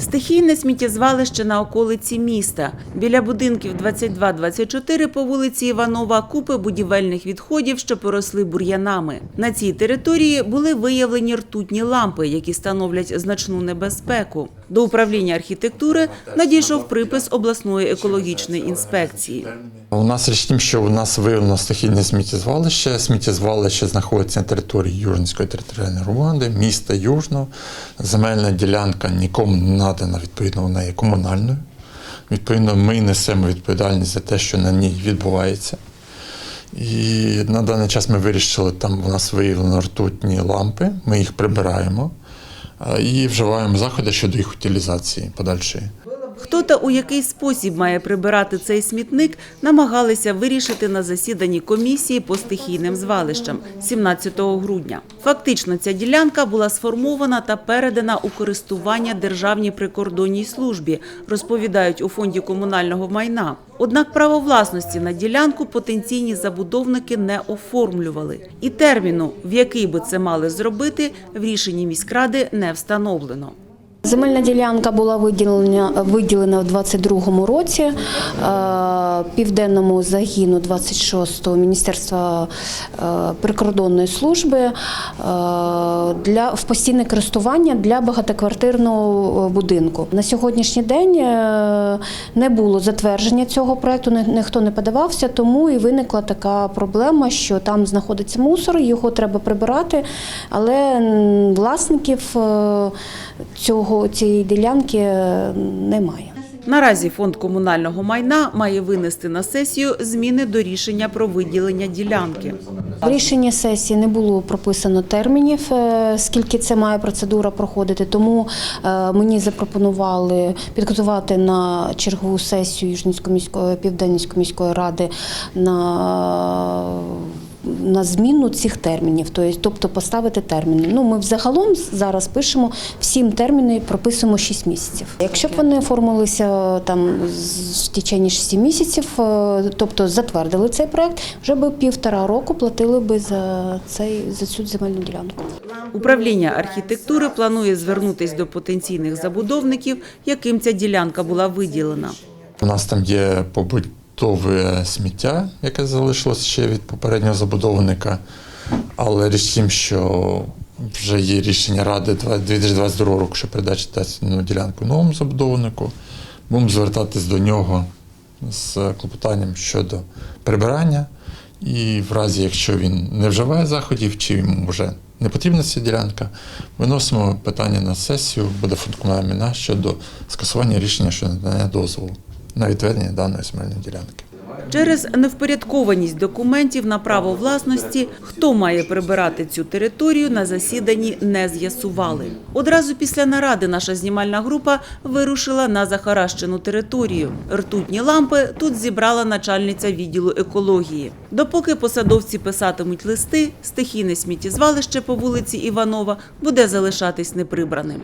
Стихійне сміттєзвалище на околиці міста. Біля будинків 22-24 по вулиці Іванова купи будівельних відходів, що поросли бур'янами. На цій території були виявлені ртутні лампи, які становлять значну небезпеку. До управління архітектури надійшов припис обласної екологічної інспекції. У нас річ в тім, що у нас виявлено стихійне сміттєзвалище. Сміттєзвалище знаходиться на території Южницької територіальної громади, міста Южного. Земельна ділянка нікому не надана, відповідно, вона є комунальною. Відповідно, ми несемо відповідальність за те, що на ній відбувається. І на даний час ми вирішили, там у нас виявлено ртутні лампи, ми їх прибираємо і вживаємо заходи щодо їх утилізації подальшої. Хто та у який спосіб має прибирати цей смітник, намагалися вирішити на засіданні комісії по стихійним звалищам 17 грудня. Фактично, ця ділянка була сформована та передана у користування Державній прикордонній службі, розповідають у фонді комунального майна. Однак право власності на ділянку потенційні забудовники не оформлювали. І терміну, в який би це мали зробити, в рішенні міськради не встановлено. Земельна ділянка була виділена, виділена в 22-му році е, південному загіну 26-го Міністерства е, прикордонної служби е, для в постійне користування для багатоквартирного будинку. На сьогоднішній день не було затвердження цього проекту, ніхто не подавався, тому і виникла така проблема, що там знаходиться мусор, його треба прибирати, але власників е, цієї ділянки е, немає. Наразі фонд комунального майна має винести на сесію зміни до рішення про виділення ділянки. В рішенні сесії не було прописано термінів, е, скільки це має процедура проходити. Тому е, мені запропонували підготувати на чергову сесію Южницької міської Південницької міської ради на на зміну цих термінів, тобто- поставити терміни. Ну, ми взагалом зараз пишемо всім терміни, прописуємо 6 місяців. Якщо б вони оформилися там в течение 6 місяців, е, тобто затвердили цей проект, вже би півтора року платили би за цей за цю земельну ділянку. Управління архітектури планує звернутись до потенційних забудовників, яким ця ділянка була виділена. У нас там є побутове сміття, яке залишилось ще від попереднього забудовника. Але річ тім, що вже є рішення Ради 2022 року, що передача датну ділянку новому забудовнику. Будемо звертатись до нього з клопотанням щодо прибирання. І в разі, якщо він не вживає заходів, чи йому вже не потрібна ця ділянка, виносимо питання на сесію, буде майна щодо скасування рішення щодо надання дозволу на відведення даної земельної ділянки. Через невпорядкованість документів на право власності, хто має прибирати цю територію, на засіданні не з'ясували. Одразу після наради наша знімальна група вирушила на захаращену територію. Ртутні лампи тут зібрала начальниця відділу екології. Допоки посадовці писатимуть листи, стихійне сміттєзвалище по вулиці Іванова буде залишатись неприбраним.